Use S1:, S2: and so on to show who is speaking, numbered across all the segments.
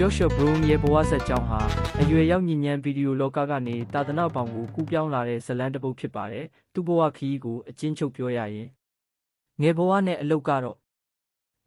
S1: Joshua Broom ရဲ့ဘဝဆက်ကြောင်းဟာအရွယ်ရောက်ညဉ့်ဉန်းဗီဒီယိုလောကကနေတာသနာပေါင်ကိုကူးပြောင်းလာတဲ့ဇတ်လန်တစ်ပုဒ်ဖြစ်ပါတယ်။သူ့ဘဝခရီးကိုအကျဉ်းချုပ်ပြောရရင်ငယ်ဘဝနဲ့အလုပ်ကတော့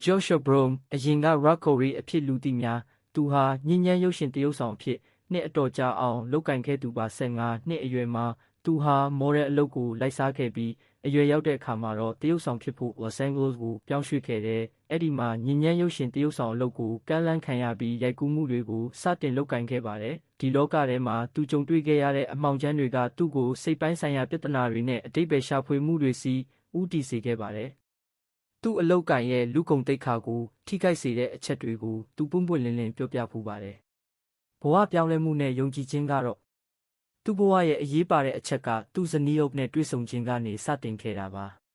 S1: Joshua Broom အရင်က Rockery အဖြစ်လူသိများသူဟာညဉ့်ဉန်းရုပ်ရှင်တရုပ်ဆောင်အဖြစ်နှစ်အတော်ကြာအောင်လုပ်ကင်ခဲ့သူပါ15နှစ်အရွယ်မှာသူဟာမော်ဒယ်အလုပ်ကိုလိုက်စားခဲ့ပြီးအရွယ်ရောက်တဲ့အခါမှာတော့တရုပ်ဆောင်ဖြစ်ဖို့ Los Angeles ကိုပြောင်းရွှေ့ခဲ့တယ်။ အဲ့ဒီမှာညဉ့်ဉန်းရုပ်ရှင်တရုပ်ဆောင်အလုပ်ကိုကမ်းလှမ်းခံရပြီးရိုက်ကူးမှုတွေကိုစတင်လုပ်ကင်ခဲ့ပါတယ်။ဒီလောကထဲမှာသူကြုံတွေ့ခဲ့ရတဲ့အမှောင်ချမ်းတွေကသူ့ကိုစိတ်ပိုင်းဆိုင်ရာပြဿနာတွေနဲ့အတိတ်ပဲရှာဖွေမှုတွေစီဦးတည်စေခဲ့ပါတယ်။သူ့အလုတ်ကင်ရဲ့လူကုံတိတ်ခါကိုထိခိုက်စေတဲ့အချက်တွေကိုသူပွန့်ပွန့်လင်းလင်းပြောပြဖူးပါတယ်။ဘဝပြောင်းလဲမှုနဲ့ယုံကြည်ခြင်းကတော့သူ့ဘဝရဲ့အရေးပါတဲ့အချက်ကသူ့ဇနီးအုပ်နဲ့တွေ့ဆုံခြင်းကနေစတင်ခဲ့တာပါ။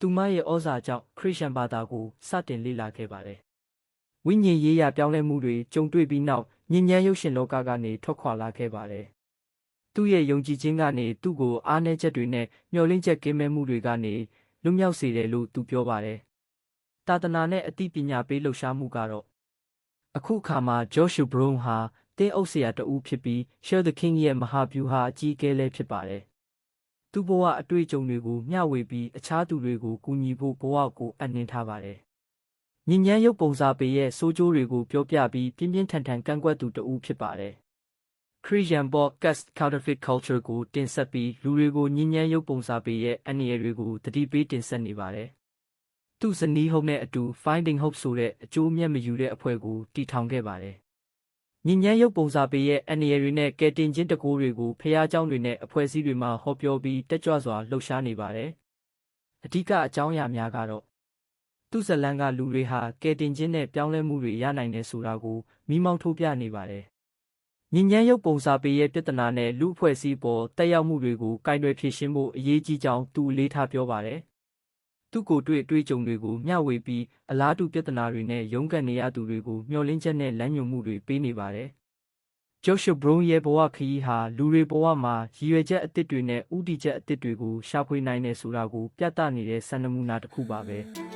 S1: သူမရဲ့ဩဇာကြောင့်ခရစ်ယာန်ဘာသာကိုစတင်လေ့လာခဲ့ပါတယ်။ဝိညာဉ်ရေးရာပြောင်းလဲမှုတွေကြုံတွေ့ပြီးနောက်ညဉ့်ဉန်းရုပ်ရှင်လောကကနေထွက်ခွာလာခဲ့ပါတယ်။သူ့ရဲ့ယုံကြည်ခြင်းကနေသူ့ကိုအားနည်းချက်တွေနဲ့မျှော်လင့်ချက်ကင်းမဲ့မှုတွေကနေလွတ်မြောက်စေတယ်လို့သူပြောပါတယ်။တာသနာနဲ့အသိပညာပေးလှူရှားမှုကတော့အခုအခါမှာ Joshua Brown ဟာတင်းအုပ်ဆရာတဦးဖြစ်ပြီး Share the King ရဲ့မဟာဗျူဟာအကြီးအကဲလည်းဖြစ်ပါတယ်။ သူ့ဘဝအတွေ့အကြုံတွေကိုမျှဝေပြီးအခြားသူတွေကိုကူညီဖို့ဘဝကိုအနှင်ထားပါတယ်။ညဉ့်ဉန်းရုပ်ပုံစာပေရဲ့စိုးကျိုးတွေကိုပြောပြပြီးပြင်းပြင်းထန်ထန်ကန့်ကွက်သူတဦးဖြစ်ပါတယ်။ Christian Podcast Counterfeit Culture ကိုတင်ဆက်ပြီးလူတွေကိုညဉ့်ဉန်းရုပ်ပုံစာပေရဲ့အန္တရာယ်တွေကိုတတိပေးတင်ဆက်နေပါတယ်။သူ့ဇနီးဟုတ်နဲ့အတူ Finding Hope ဆိုတဲ့အကျိုးမြတ်မယူတဲ့အဖွဲ့ကိုတည်ထောင်ခဲ့ပါတယ်။ ညဉ့်ဉန်းရုပ်ပုံစာပေရဲ့အန္တရာယ်တွေနဲ့ကယ်တင်ခြင်းတကူတွေကိုဖះเจ้าတွေနဲ့အဖွဲ့အစည်းတွေမှာဟောပြောပြီးတက်ကြွစွာလှုပ်ရှားနေပါတယ်။အဓိကအကြောင်းအရာများကတော့သူ့ဇလန်ကလူတွေဟာကယ်တင်ခြင်းနဲ့ပြောင်းလဲမှုတွေရနိုင်တယ်ဆိုတာကိုမိမောင်းထိုးပြနေပါတယ်။ညဉ့်ဉန်းရုပ်ပုံစာပေရဲ့ပြဿနာနဲ့လူအဖွဲ့အစည်းပေါ်တက်ရောက်မှုတွေကိုကင်တွယ်ဖြေရှင်းဖို့အရေးကြီးကြောင်းသူအလေးထားပြောပါတယ်။ သူ့ကိုယ်တွေ့အတွေ့အကြုံတွေကိုမျှဝေပြီးအလားတူပြဿနာတွေနဲ့ရုန်းကန်နေရသူတွေကိုမျှော်လင့်ချက်နဲ့လမ်းညွှန်မှုတွေပေးနေပါတယ်။ Joshua Brown ရဲ့ဘဝခရီးဟာလူတွေဘဝမှာရည်ရွယ်ချက်အသစ်တွေနဲ့ဥတီချက်အသစ်တွေကိုရှာဖွေနိုင်တယ်ဆိုတာကိုပြသနေတဲ့စံနမူနာတစ်ခုပါပဲ။